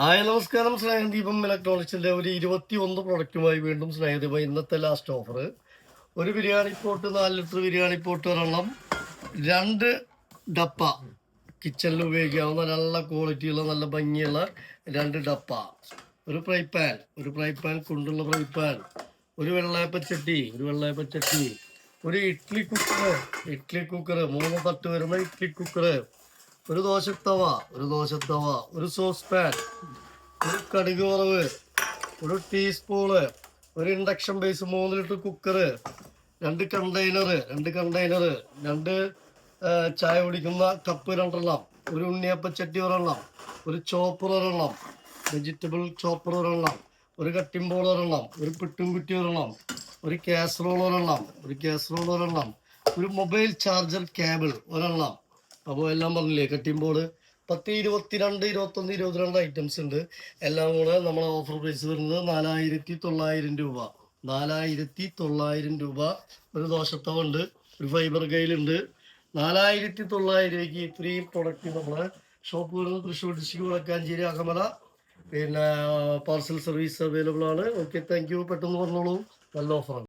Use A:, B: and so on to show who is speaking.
A: Hi നമസ്കാരം. സ്നേഹദീപം ഇലക്ട്രോണിക്സിന്റെ ഒരു ഇരുപത്തി ഒന്ന് പ്രൊഡക്റ്റുമായി വീണ്ടും സ്നേഹദീപം. ഇന്നത്തെ ലാസ്റ്റ് ഓഫർ ഒരു ബിരിയാണി പോട്ട് നാല് ലിറ്റർ ബിരിയാണി പോട്ട് ഒരെണ്ണം. രണ്ട് ഡപ്പ. കിച്ചണിൽ ഉപയോഗിക്കാവുന്ന നല്ല ക്വാളിറ്റിയുള്ള നല്ല ഭംഗിയുള്ള രണ്ട് ഡപ്പ. ഒരു ഫ്രൈ പാൻ ഒരു ഫ്രൈ പാൻ കൊണ്ടുള്ള ഫ്രൈ പാൻ ഒരു വെള്ളയപ്പച്ചട്ടി ഒരു വെള്ളയപ്പച്ചട്ടി ഒരു ഇഡ്ഡലി കുക്കർ ഇഡ്ഡലി കുക്കർ മൂന്ന് തട്ട് വരുന്ന ഇഡ്ഡലി കുക്കർ ഒരു ദോശത്തവ ഒരു ദോശത്തവ ഒരു സോസ് പാൻ ഒരു കടുക് വറവ് ഒരു ടീസ്പൂണ് ഒരു ഇൻഡക്ഷൻ ബേസ് മൂന്ന് ലിറ്റർ കുക്കർ രണ്ട് കണ്ടെയ്നർ രണ്ട് കണ്ടെയ്നർ രണ്ട് ചായ കുടിക്കുന്ന കപ്പ് രണ്ടെണ്ണം ഒരു ഉണ്ണിയപ്പച്ചട്ടി ഒരെണ്ണം ഒരു ചോപ്പർ ഒരെണ്ണം വെജിറ്റബിൾ ചോപ്പർ ഒരെണ്ണം ഒരു കട്ടിംഗ് ബോൾ ഒരെണ്ണം ഒരു പിട്ടും കുറ്റി ഒരെണ്ണം ഒരു കാസറോൾ ഒരെണ്ണം ഒരു കാസറോൾ ഒരെണ്ണം ഒരു മൊബൈൽ ചാർജർ കേബിൾ ഒരെണ്ണം അപ്പോൾ എല്ലാം പറഞ്ഞില്ലേ ബോർഡ് പത്ത് ഇരുപത്തിരണ്ട് ഇരുപത്തൊന്ന് ഇരുപത്തിരണ്ട് ഐറ്റംസ് ഉണ്ട്. എല്ലാം കൂടെ നമ്മളെ ഓഫർ പ്രൈസ് വരുന്നത് നാലായിരത്തി തൊള്ളായിരം രൂപ. നാലായിരത്തി തൊള്ളായിരം രൂപ ഒരു ദോശത്തവുണ്ട് ഒരു ഫൈബർ കയ്യിലുണ്ട്. നാലായിരത്തി തൊള്ളായിരം രൂപയ്ക്ക് ഇത്രയും പ്രൊഡക്റ്റ് നമ്മൾ ഷോപ്പ് വരുന്നത് തൃശ്ശൂർ ഡിസ്ട്രിക്ട് വടക്കാഞ്ചേരി അകമല. പിന്നെ പാർസൽ സർവീസ് അവൈലബിൾ ആണ്. ഓക്കെ താങ്ക് യു പെട്ടെന്ന് പറഞ്ഞോളൂ. നല്ല ഓഫറാണ്